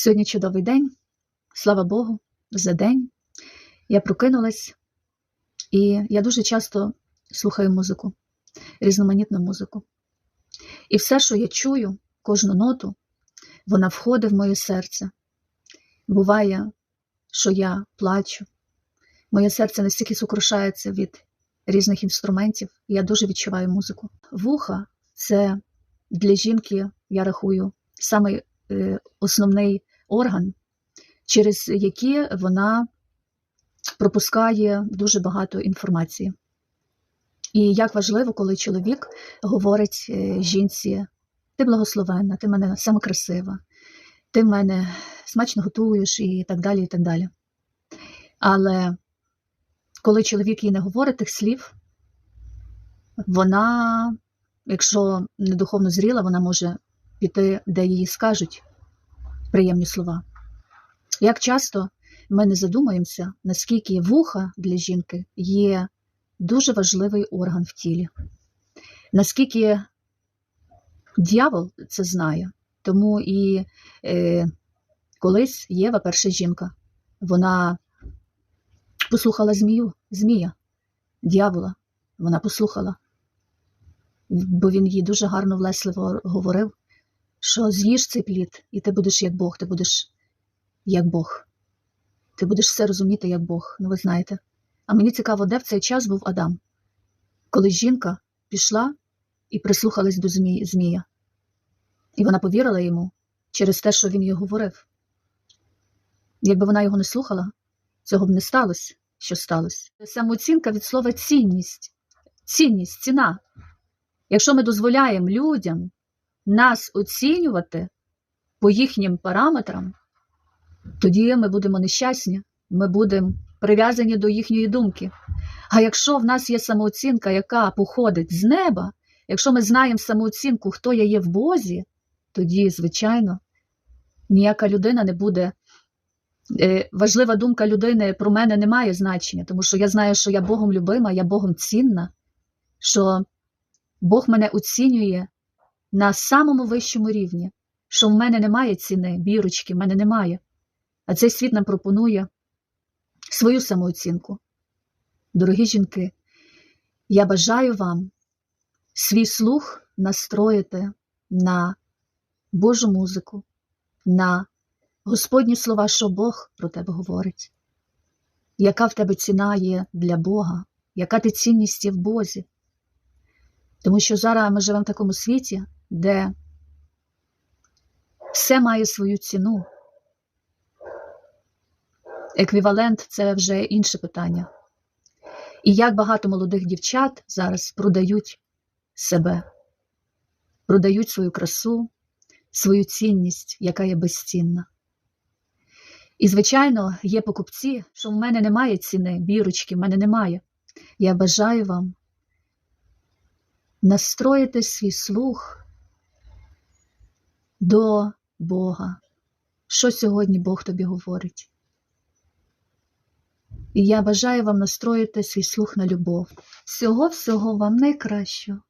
Сьогодні чудовий день, слава Богу, за день. Я прокинулась, і я дуже часто слухаю музику, різноманітну музику. І все, що я чую, кожну ноту, вона входить в моє серце. Буває, що я плачу. Моє серце настільки сокрушається від різних інструментів, і я дуже відчуваю музику. Вуха це для жінки, я рахую, самий основний орган, через який вона пропускає дуже багато інформації. І як важливо, коли чоловік говорить е, жінці: ти благословенна, ти мене саме красива, ти мене смачно готуєш і так далі. і так далі. Але коли чоловік їй не говорить тих слів, вона, якщо не духовно зріла, вона може піти, де їй скажуть приємні слова. Як часто ми не задумуємося, наскільки вуха для жінки є дуже важливий орган в тілі, наскільки дьявол це знає, тому і е, колись Єва, перша жінка, вона послухала змію, змія, дьявола, вона послухала, бо він їй дуже гарно влесливо говорив, що з'їж цей плід, і ти будеш як Бог, ти будеш як Бог. Ти будеш все розуміти як Бог, ну ви знаєте. А мені цікаво, де в цей час був Адам, коли жінка пішла і прислухалась до змі... Змія, і вона повірила йому через те, що він їй говорив. Якби вона його не слухала, цього б не сталося, що сталося. Самооцінка від слова цінність, цінність, ціна. Якщо ми дозволяємо людям нас оцінювати по їхнім параметрам, тоді ми будемо нещасні, ми будемо прив'язані до їхньої думки. А якщо в нас є самооцінка, яка походить з неба, якщо ми знаємо самооцінку, хто я є в Бозі, тоді, звичайно, ніяка людина не буде. е, Важлива думка людини про мене не має значення, тому що я знаю, що я Богом любима, я Богом цінна, що Бог мене оцінює на самому вищому рівні, що в мене немає ціни, бірочки, в мене немає. А цей світ нам пропонує свою самооцінку. Дорогі жінки, я бажаю вам свій слух настроїти на Божу музику, на Господні слова, що Бог про тебе говорить, яка в тебе ціна є для Бога, яка ти цінність є в Бозі. Тому що зараз ми живемо в такому світі, де все має свою ціну. Еквівалент це вже інше питання. І як багато молодих дівчат зараз продають себе, продають свою красу, свою цінність, яка є безцінна. І, звичайно, є покупці, що в мене немає ціни, бірочки, в мене немає. Я бажаю вам настроїти свій слух до Бога. Що сьогодні Бог тобі говорить? І я бажаю вам настроїти свій слух на любов. Всього-всього вам найкращого.